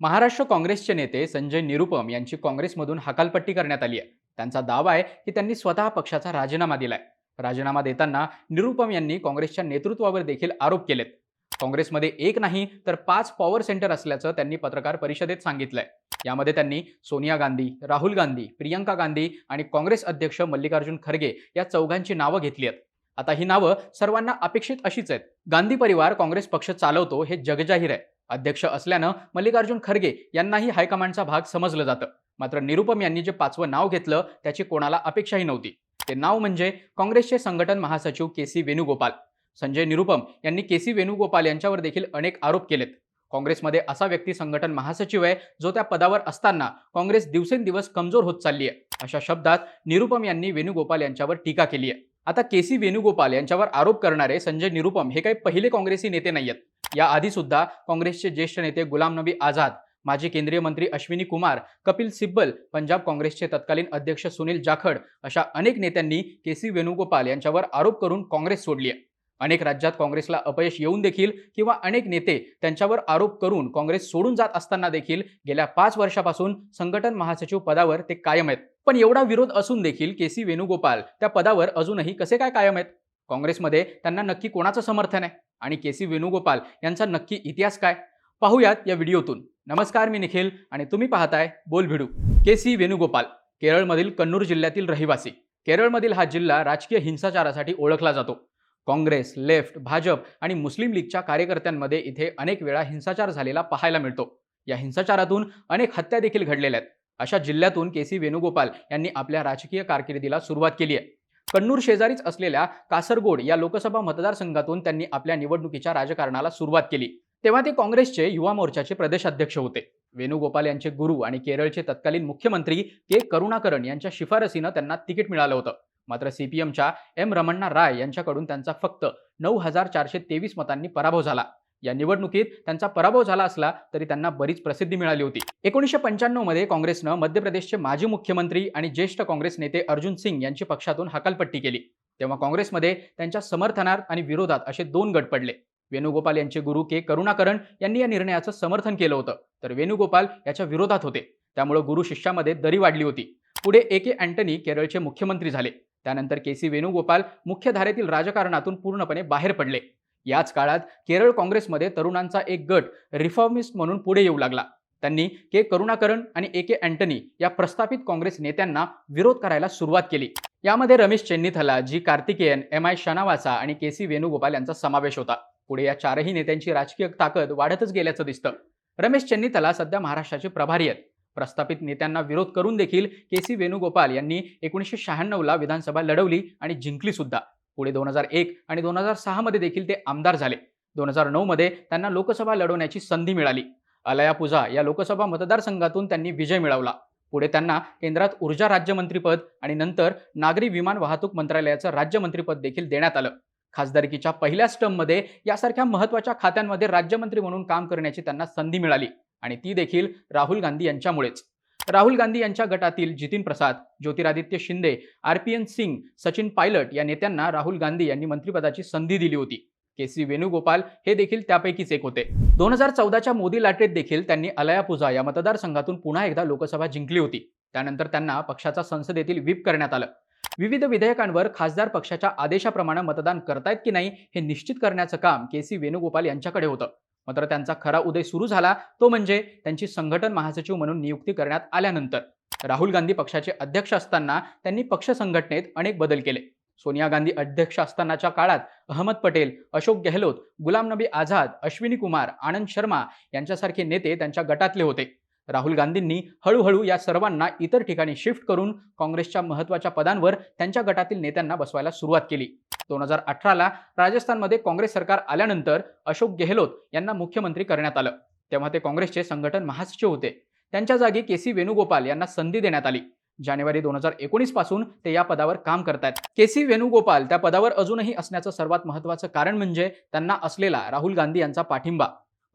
महाराष्ट्र काँग्रेसचे नेते संजय निरुपम यांची काँग्रेसमधून हकालपट्टी करण्यात आली आहे. त्यांचा दावा आहे की त्यांनी स्वतः पक्षाचा राजीनामा दिलाय. राजीनामा देताना निरुपम यांनी काँग्रेसच्या नेतृत्वावर देखील आरोप केलेत. काँग्रेसमध्ये एक नाही तर पाच पॉवर सेंटर असल्याचं त्यांनी पत्रकार परिषदेत सांगितलंय. यामध्ये त्यांनी सोनिया गांधी राहुल गांधी प्रियंका गांधी आणि काँग्रेस अध्यक्ष मल्लिकार्जुन खरगे या चौघांची नावं घेतली आहेत. आता ही नावं सर्वांना अपेक्षित अशीच आहेत. गांधी परिवार काँग्रेस पक्ष चालवतो हे जगजाहीर आहे. अध्यक्ष असल्यानं मल्लिकार्जुन खरगे यांनाही हायकमांडचा भाग समजलं जातं. मात्र निरुपम यांनी जे पाचवं नाव घेतलं त्याची कोणाला अपेक्षाही नव्हती. ते नाव म्हणजे काँग्रेसचे संघटन महासचिव के सी वेणुगोपाल. संजय निरुपम यांनी के सी वेणुगोपाल यांच्यावर देखील अनेक आरोप केलेत. काँग्रेसमध्ये असा व्यक्ती संघटन महासचिव आहे जो त्या पदावर असताना काँग्रेस दिवसेंदिवस कमजोर होत चालली आहे अशा शब्दात निरुपम यांनी वेणुगोपाल यांच्यावर टीका केली आहे आता के सी वेणुगोपाल यांच्यावर आरोप करणारे संजय निरुपम हे काही पहिले काँग्रेसी नेते नाही आहेत याआधी सुद्धा काँग्रेसचे ज्येष्ठ नेते गुलाम नबी आझाद माजी केंद्रीय मंत्री अश्विनी कुमार कपिल सिब्बल पंजाब काँग्रेसचे तत्कालीन अध्यक्ष सुनील जाखड अशा अनेक नेत्यांनी के सी वेणुगोपाल यांच्यावर आरोप करून काँग्रेस सोडली आहे अनेक राज्यात काँग्रेसला अपयश येऊन देखील किंवा अनेक नेते त्यांच्यावर आरोप करून काँग्रेस सोडून जात असताना देखील गेल्या पाच वर्षापासून संघटन महासचिव पदावर ते कायम आहेत. पण एवढा विरोध असून देखील के सी वेणुगोपाल त्या पदावर अजूनही कसे काय कायम आहेत? काँग्रेसमध्ये त्यांना नक्की कोणाचं समर्थन आहे? आणि के सी वेणुगोपाल यांचा नक्की इतिहास काय? पाहूयात या व्हिडिओतून. नमस्कार मी निखिल आणि तुम्ही पाहताय बोल भिडू के सी वेणुगोपाल केरळमधील कन्नूर जिल्ह्यातील रहिवासी. केरळमधील हा जिल्हा राजकीय हिंसाचारासाठी ओळखला जातो. काँग्रेस लेफ्ट भाजप आणि मुस्लिम लीगच्या कार्यकर्त्यांमध्ये इथे अनेक वेळा हिंसाचार झालेला पाहायला मिळतो. या हिंसाचारातून अनेक हत्या देखील घडलेल्या आहेत. अशा जिल्ह्यातून के सी वेणुगोपाल यांनी आपल्या राजकीय कारकिर्दीला सुरुवात केली आहे. कन्नूर शेजारीच असलेल्या कासरगोड या लोकसभा मतदारसंघातून त्यांनी आपल्या निवडणुकीच्या राजकारणाला सुरुवात केली. तेव्हा ते काँग्रेसचे युवा मोर्चाचे प्रदेशाध्यक्ष होते. वेणुगोपाल यांचे गुरु आणि केरळचे तत्कालीन मुख्यमंत्री के. करुणाकरण यांच्या शिफारसीनं त्यांना तिकीट मिळालं होतं. मात्र सीपीएमच्या एम रमण्णा राय यांच्याकडून त्यांचा फक्त नऊ हजार चारशे तेवीस मतांनी पराभव झाला. या निवडणुकीत त्यांचा पराभव झाला असला तरी त्यांना बरीच प्रसिद्धी मिळाली होती. एकोणीसशे पंच्याण्णवमध्ये काँग्रेसनं मध्य प्रदेशचे माजी मुख्यमंत्री आणि ज्येष्ठ काँग्रेस नेते अर्जुन सिंग यांची पक्षातून हकालपट्टी केली. तेव्हा काँग्रेसमध्ये त्यांच्या समर्थनात आणि विरोधात असे दोन गट पडले. वेणुगोपाल यांचे गुरु के. करुणाकरण यांनी या निर्णयाचं समर्थन केलं होतं. तर वेणुगोपाल याच्या विरोधात होते. त्यामुळे गुरु शिष्यामध्ये दरी वाढली होती. पुढे ए. के. अँटनी केरळचे मुख्यमंत्री झाले. त्यानंतर के. सी. वेणुगोपाल मुख्य धारेतील राजकारणातून पूर्णपणे बाहेर पडले. याच काळात केरळ काँग्रेसमध्ये तरुणांचा एक गट रिफॉर्मिस्ट म्हणून पुढे येऊ लागला. त्यांनी के. करुणाकरण आणि ए. के. अँटनी या प्रस्थापित काँग्रेस नेत्यांना विरोध करायला सुरुवात केली. यामध्ये Ramesh Chennithala G Karthikeyan M. I. Shanavas आणि के. सी. वेणुगोपाल यांचा समावेश होता. पुढे या चारही नेत्यांची राजकीय ताकद वाढतच गेल्याचं दिसतं. रमेश चेन्नीथला सध्या महाराष्ट्राचे प्रभारी आहेत. प्रस्थापित नेत्यांना विरोध करून देखील के. सी. वेणुगोपाल यांनी एकोणीसशे शहाण्णवला विधानसभा लढवली आणि जिंकली सुद्धा. पुढे दोन हजार एक आणि दोन हजार सहामध्ये देखील ते आमदार झाले. दोन हजार नऊमध्ये त्यांना लोकसभा लढवण्याची संधी मिळाली. अलयापुझा या लोकसभा मतदारसंघातून त्यांनी विजय मिळवला. पुढे त्यांना केंद्रात ऊर्जा राज्यमंत्रीपद आणि नंतर नागरी विमान वाहतूक मंत्रालयाचं राज्यमंत्रीपद देखील देण्यात आलं. खासदारकीच्या पहिल्याच टर्ममध्ये यासारख्या महत्त्वाच्या खात्यांमध्ये राज्यमंत्री म्हणून काम करण्याची त्यांना संधी मिळाली आणि ती देखील राहुल गांधी यांच्यामुळेच. राहुल गांधी यांच्या गटातील Jitin Prasada Jyotiraditya Scindia R P N Singh Sachin Pilot या नेत्यांना राहुल गांधी यांनी मंत्रिपदाची संधी दिली होती. के सी वेणुगोपाल हे देखील त्यापैकीच एक होते. दोन हजार चौदाच्या मोदी लाटेत देखील त्यांनी अलयापुझा या मतदारसंघातून पुन्हा एकदा लोकसभा जिंकली होती. त्यानंतर त्यांना पक्षाचा संसदेतील व्हीप करण्यात आलं. विविध विधेयकांवर खासदार पक्षाच्या आदेशाप्रमाणे मतदान करतायत की नाही हे निश्चित करण्याचं काम के सी वेणुगोपाल यांच्याकडे होतं. मात्र त्यांचा खरा उदय सुरू झाला. तो म्हणजे त्यांची संघटन महासचिव म्हणून नियुक्ती करण्यात आल्यानंतर. राहुल गांधी पक्षाचे अध्यक्ष असताना त्यांनी पक्ष संघटनेत अनेक बदल केले. सोनिया गांधी अध्यक्ष असतानाच्या काळात अहमद पटेल अशोक गेहलोत गुलाम नबी आझाद अश्विनी कुमार आनंद शर्मा यांच्यासारखे नेते त्यांच्या गटातले होते. राहुल गांधींनी हळूहळू या सर्वांना इतर ठिकाणी शिफ्ट करून काँग्रेसच्या महत्त्वाच्या पदांवर त्यांच्या गटातील नेत्यांना बसवायला सुरुवात केली. दोन हजार अठराला राजस्थानमध्ये काँग्रेस सरकार आल्यानंतर अशोक गेहलोत यांना मुख्यमंत्री करण्यात आलं. तेव्हा ते काँग्रेसचे संघटन महासचिव होते. त्यांच्या जागी के सी वेणुगोपाल यांना संधी देण्यात आली. जानेवारी दोन हजार एकोणीसपासून ते या पदावर काम करतात के सी वेणुगोपाल त्या पदावर अजूनही असण्याचं सर्वात महत्वाचं कारण म्हणजे त्यांना असलेला राहुल गांधी यांचा पाठिंबा.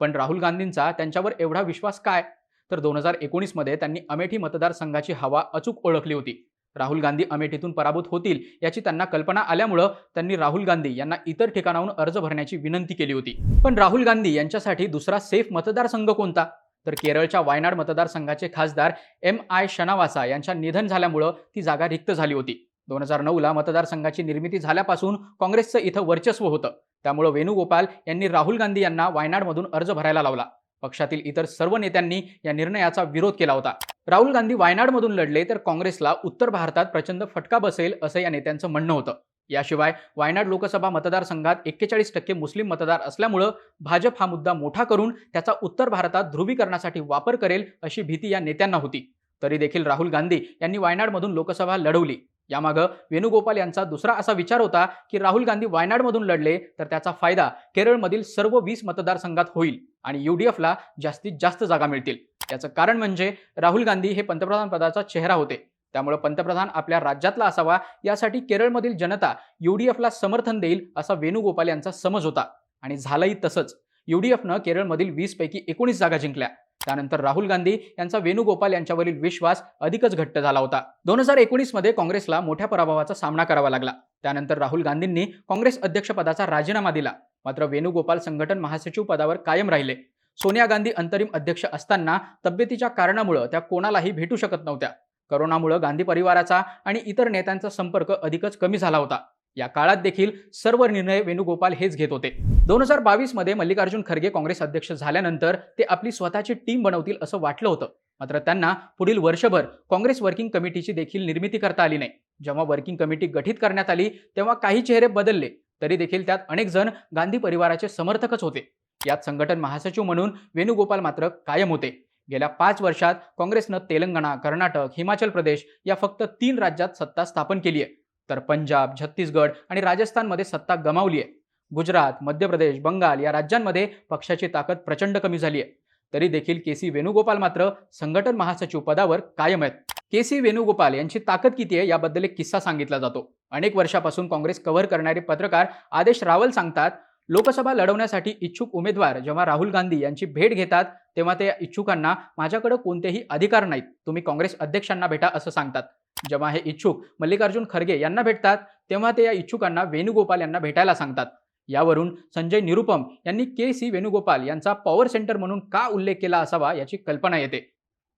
पण राहुल गांधींचा त्यांच्यावर एवढा विश्वास काय? तर दोन हजार एकोणीसमध्ये त्यांनी अमेठी मतदारसंघाची हवा अचूक ओळखली होती. राहुल गांधी अमेठीतून पराभूत होतील याची त्यांना कल्पना आल्यामुळं त्यांनी राहुल गांधी यांना इतर ठिकाणाहून अर्ज भरण्याची विनंती केली होती. पण राहुल गांधी यांच्यासाठी दुसरा सेफ मतदारसंघ कोणता? तर केरळच्या वायनाड मतदारसंघाचे खासदार एम आय शनावासा यांच्या निधन झाल्यामुळं ती जागा रिक्त झाली होती. दोन हजार नऊला मतदारसंघाची निर्मिती झाल्यापासून काँग्रेसचं इथं वर्चस्व होतं. त्यामुळं वेणुगोपाल यांनी राहुल गांधी यांना वायनाडमधून अर्ज भरायला लावला. पक्षातील इतर सर्व नेत्यांनी या निर्णयाचा विरोध केला होता. राहुल गांधी वायनाडमधून लढले तर काँग्रेसला उत्तर भारतात प्रचंड फटका बसेल असं या नेत्यांचं म्हणणं होतं. याशिवाय वायनाड लोकसभा मतदारसंघात एक्केचाळीस टक्के मुस्लिम मतदार असल्यामुळं भाजप हा मुद्दा मोठा करून त्याचा उत्तर भारतात ध्रुवीकरणासाठी वापर करेल अशी भीती या नेत्यांना होती. तरी देखील राहुल गांधी यांनी वायनाडमधून लोकसभा लढवली. यामागं वेणुगोपाल यांचा दुसरा असा विचार होता की राहुल गांधी वायनाडमधून लढले तर त्याचा फायदा केरळमधील सर्व वीस मतदारसंघात होईल. आणि युडीएफला जास्तीत जास्त जागा मिळतील. याचं कारण म्हणजे राहुल गांधी हे पंतप्रधान पदाचा चेहरा होते. त्यामुळे पंतप्रधान आपल्या राज्यातला असावा यासाठी केरळमधील जनता युडीएफला समर्थन देईल असा वेणुगोपाल यांचा समज होता. आणि झालंही तसंच. युडीएफनं केरळमधील वीसपैकी एकोणीस जागा जिंकल्या. त्यानंतर राहुल गांधी यांचा वेणुगोपाल यांच्यावरील विश्वास अधिकच घट्ट झाला होता. दोन हजार एकोणीसमध्ये काँग्रेसला मोठ्या पराभवाचा सामना करावा लागला. त्यानंतर राहुल गांधींनी काँग्रेस अध्यक्षपदाचा राजीनामा दिला. मात्र वेणुगोपाल संघटन महासचिव पदावर कायम राहिले. सोनिया गांधी अंतरिम अध्यक्ष असताना तब्येतीच्या कारणामुळं त्या कोणालाही भेटू शकत नव्हत्या. करोनामुळं गांधी परिवाराचा आणि इतर नेत्यांचा संपर्क अधिकच कमी झाला होता. या काळात देखील सर्व निर्णय वेणुगोपाल हेच घेत होते. दोन हजार बावीसमध्ये मल्लिकार्जुन खरगे काँग्रेस अध्यक्ष झाल्यानंतर ते आपली स्वतःची टीम बनवतील असं वाटलं होतं. मात्र त्यांना पुढील वर्षभर काँग्रेस वर्किंग कमिटीची देखील निर्मिती करता आली नाही. जेव्हा वर्किंग कमिटी गठीत करण्यात आली तेव्हा काही चेहरे बदलले. तरी देखील त्यात अनेक जण गांधी परिवाराचे समर्थकच होते. यात संघटन महासचिव म्हणून वेणुगोपाल मात्र कायम होते. गेल्या पाच वर्षात काँग्रेसनं तेलंगणा कर्नाटक हिमाचल प्रदेश या फक्त तीन राज्यात सत्ता स्थापन केली आहे तर पंजाब छत्तीसगड आणि राजस्थानमध्ये सत्ता गमावली आहे. गुजरात मध्य प्रदेश बंगाल या राज्यांमध्ये पक्षाची ताकद प्रचंड कमी झाली आहे. तरी देखील के सी वेणुगोपाल मात्र संघटन महासचिव पदावर कायम आहेत. के सी वेणुगोपाल यांची ताकद किती आहे याबद्दल एक किस्सा सांगितला जातो. अनेक वर्षापासून काँग्रेस कव्हर करणारे पत्रकार आदेश रावल सांगतात लोकसभा लढवण्यासाठी इच्छुक उमेदवार जेव्हा राहुल गांधी यांची भेट घेतात तेव्हा त्या इच्छुकांना माझ्याकडे कोणतेही अधिकार नाहीत. तुम्ही काँग्रेस अध्यक्षांना भेटा असं सांगतात. जेव्हा हे इच्छुक मल्लिकार्जुन खरगे यांना भेटतात तेव्हा ते या इच्छुकांना वेणुगोपाल यांना भेटायला सांगतात. यावरून संजय निरुपम यांनी के सी वेणुगोपाल यांचा पॉवर सेंटर म्हणून का उल्लेख केला असावा याची कल्पना येते.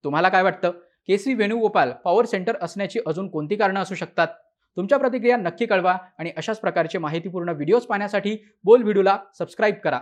तुम्हाला काय वाटतं? K C Venugopal power centre असण्याची अजून कोणती कारणं असू शकतात? तुमच्या प्रतिक्रिया नक्की कळवा आणि अशाच प्रकारचे माहितीपूर्ण व्हिडिओज पाहण्यासाठी बोल व्हिडिओला सबस्क्राईब करा.